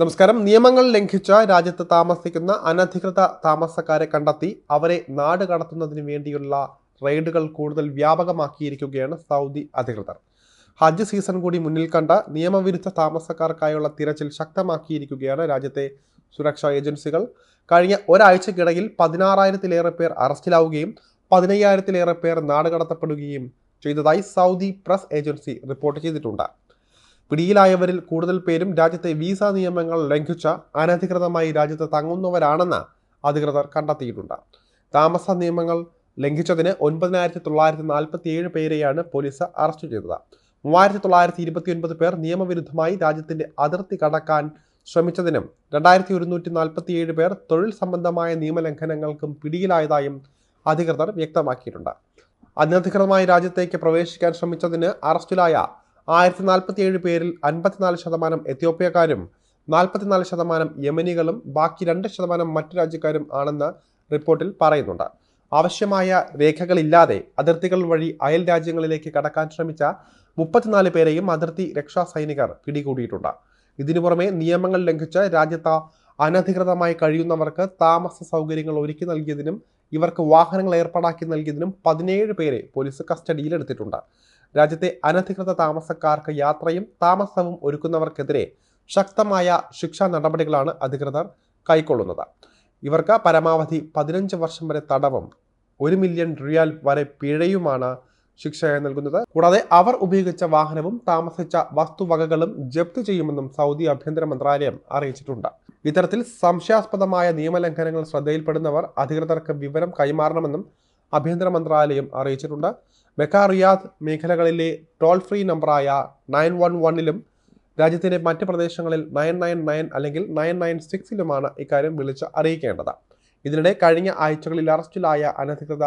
നമസ്കാരം. നിയമങ്ങൾ ലംഘിച്ച രാജ്യത്ത് താമസിക്കുന്ന അനധികൃത താമസക്കാരെ കണ്ടെത്തി അവരെ നാട് കടത്തുന്നതിന് വേണ്ടിയുള്ള റെയ്ഡുകൾ കൂടുതൽ വ്യാപകമാക്കിയിരിക്കുകയാണ് സൗദി അധികൃതർ. ഹജ്ജ് സീസൺ കൂടി മുന്നിൽ കണ്ട നിയമവിരുദ്ധ താമസക്കാർക്കായുള്ള തിരച്ചിൽ ശക്തമാക്കിയിരിക്കുകയാണ് രാജ്യത്തെ സുരക്ഷാ ഏജൻസികൾ. കഴിഞ്ഞ ഒരാഴ്ചക്കിടയിൽ പതിനാറായിരത്തിലേറെ പേർ അറസ്റ്റിലാവുകയും പതിനയ്യായിരത്തിലേറെ പേർ നാട് കടത്തപ്പെടുകയും ചെയ്തതായി സൗദി പ്രസ് ഏജൻസി റിപ്പോർട്ട് ചെയ്തിട്ടുണ്ട്. പിടിയിലായവരിൽ കൂടുതൽ പേരും രാജ്യത്തെ വിസ നിയമങ്ങൾ ലംഘിച്ച അനധികൃതമായി രാജ്യത്ത് തങ്ങുന്നവരാണെന്ന് അധികൃതർ കണ്ടെത്തിയിട്ടുണ്ട്. താമസ നിയമങ്ങൾ ലംഘിച്ചതിന് ഒൻപതിനായിരത്തി തൊള്ളായിരത്തി നാൽപ്പത്തി ഏഴ് പേരെയാണ് പോലീസ് അറസ്റ്റ് ചെയ്തത്. മൂവായിരത്തി തൊള്ളായിരത്തി ഇരുപത്തി ഒൻപത് പേർ നിയമവിരുദ്ധമായി രാജ്യത്തിന്റെ അതിർത്തി കടക്കാൻ ശ്രമിച്ചതിനും രണ്ടായിരത്തി ഒരുന്നൂറ്റി നാൽപ്പത്തി ഏഴ് പേർ തൊഴിൽ സംബന്ധമായ നിയമലംഘനങ്ങൾക്കും പിടിയിലായതായും അധികൃതർ വ്യക്തമാക്കിയിട്ടുണ്ട്. അനധികൃതമായി രാജ്യത്തേക്ക് പ്രവേശിക്കാൻ ശ്രമിച്ചതിന് അറസ്റ്റിലായ ആയിരത്തി നാൽപ്പത്തി ഏഴ് പേരിൽ അൻപത്തിനാല് ശതമാനം എത്യോപ്യക്കാരും നാൽപ്പത്തിനാല് ശതമാനം യമനികളും ബാക്കി രണ്ട് ശതമാനം മറ്റു രാജ്യക്കാരും ആണെന്ന് റിപ്പോർട്ടിൽ പറയുന്നുണ്ട്. ആവശ്യമായ രേഖകളില്ലാതെ അതിർത്തികൾ വഴി അയൽ രാജ്യങ്ങളിലേക്ക് കടക്കാൻ ശ്രമിച്ച മുപ്പത്തിനാല് പേരെയും അതിർത്തി രക്ഷാ സൈനികർ പിടികൂടിയിട്ടുണ്ട്. ഇതിനു പുറമെ നിയമങ്ങൾ ലംഘിച്ച് രാജ്യത്ത് അനധികൃതമായി കഴിയുന്നവർക്ക് താമസ സൗകര്യങ്ങൾ ഒരുക്കി നൽകിയതിനും ഇവർക്ക് വാഹനങ്ങൾ ഏർപ്പാടാക്കി നൽകിയതിനും പതിനേഴ് പേരെ പോലീസ് കസ്റ്റഡിയിലെടുത്തിട്ടുണ്ട്. രാജ്യത്തെ അനധികൃത താമസക്കാർക്ക് യാത്രയും താമസവും ഒരുക്കുന്നവർക്കെതിരെ ശക്തമായ ശിക്ഷാ നടപടികളാണ് അധികൃതർ കൈക്കൊള്ളുന്നത്. ഇവർക്ക് പരമാവധി പതിനഞ്ച് വർഷം വരെ തടവും ഒരു മില്യൺ റിയാൽ വരെ പിഴയുമാണ് ശിക്ഷയായി നൽകുന്നത്. കൂടാതെ അവർ ഉപയോഗിച്ച വാഹനവും താമസിച്ച വസ്തുവകകളും ജപ്തി ചെയ്യുമെന്നും സൗദി ആഭ്യന്തര മന്ത്രാലയം അറിയിച്ചിട്ടുണ്ട്. ഇത്തരത്തിൽ സംശയാസ്പദമായ നിയമലംഘനങ്ങൾ ശ്രദ്ധയിൽപ്പെടുന്നവർ അധികൃതർക്ക് വിവരം കൈമാറണമെന്നും ആഭ്യന്തര മന്ത്രാലയം അറിയിച്ചിട്ടുണ്ട്. മെക്ക റിയാദ് മേഖലകളിലെ ടോൾ ഫ്രീ നമ്പറായ നയൻ വൺ വണ്ണിലും രാജ്യത്തിന്റെ മറ്റ് പ്രദേശങ്ങളിൽ നയൻ നയൻ നയൻ അല്ലെങ്കിൽ നയൻ നയൻ സിക്സിലുമാണ് ഇക്കാര്യം വിളിച്ച് അറിയിക്കേണ്ടത്. ഇതിനിടെ കഴിഞ്ഞ ആഴ്ചകളിൽ അറസ്റ്റിലായ അനധികൃത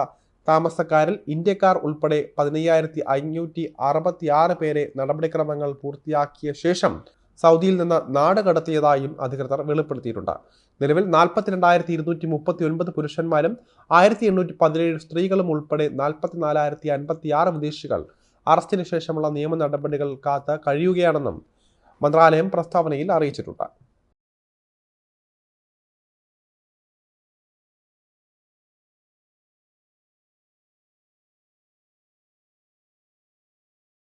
താമസക്കാരിൽ ഇന്ത്യക്കാർ ഉൾപ്പെടെ പതിനയ്യായിരത്തി അഞ്ഞൂറ്റി അറുപത്തി ആറ് പേരെ നടപടിക്രമങ്ങൾ പൂർത്തിയാക്കിയ ശേഷം സൗദിയിൽ നിന്ന് നാട് കടത്തിയതായും അധികൃതർ വെളിപ്പെടുത്തിയിട്ടുണ്ട്. നിലവിൽ നാൽപ്പത്തിരണ്ടായിരത്തി ഇരുന്നൂറ്റി മുപ്പത്തി ഒൻപത് പുരുഷന്മാരും ആയിരത്തി എണ്ണൂറ്റി പതിനേഴ് സ്ത്രീകളും ഉൾപ്പെടെ നാൽപ്പത്തിനാലായിരത്തി അൻപത്തി ആറ് വിദേശികൾ അറസ്റ്റിന് ശേഷമുള്ള നിയമ നടപടികൾ കാത്ത് കഴിയുകയാണെന്നും മന്ത്രാലയം പ്രസ്താവനയിൽ അറിയിച്ചിട്ടുണ്ട്.